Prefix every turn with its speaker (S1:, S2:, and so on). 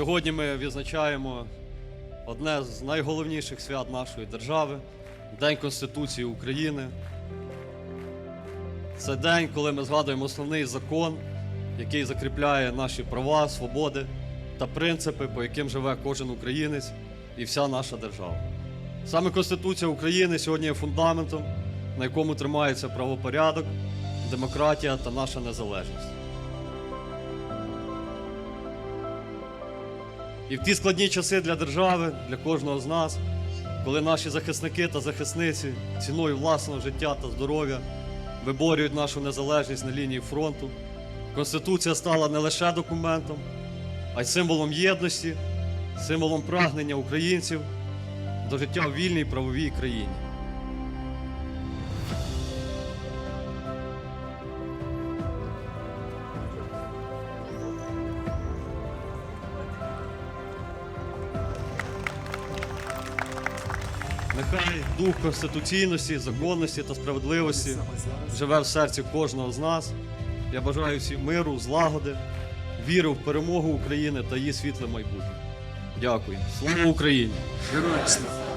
S1: Сьогодні ми відзначаємо одне з найголовніших свят нашої держави День Конституції України. Це день, коли ми згадуємо основний закон, який закріпляє наші права, свободи та принципи, по яким живе кожен українець і вся наша держава. Саме Конституція України сьогодні є фундаментом, на якому тримається правопорядок, демократія та наша незалежність. І в ті складні часи для держави, для кожного з нас, коли наші захисники та захисниці ціною власного життя та здоров'я виборюють нашу незалежність на лінії фронту, Конституція стала не лише документом, а й символом єдності, символом прагнення українців до життя в вільній правовій країні. Нехай дух конституційності, законності та справедливості живе в серці кожного з нас. Я бажаю всім миру, злагоди, віри в перемогу України та її світле майбутнє. Дякую. Слава Україні!
S2: Героям слава!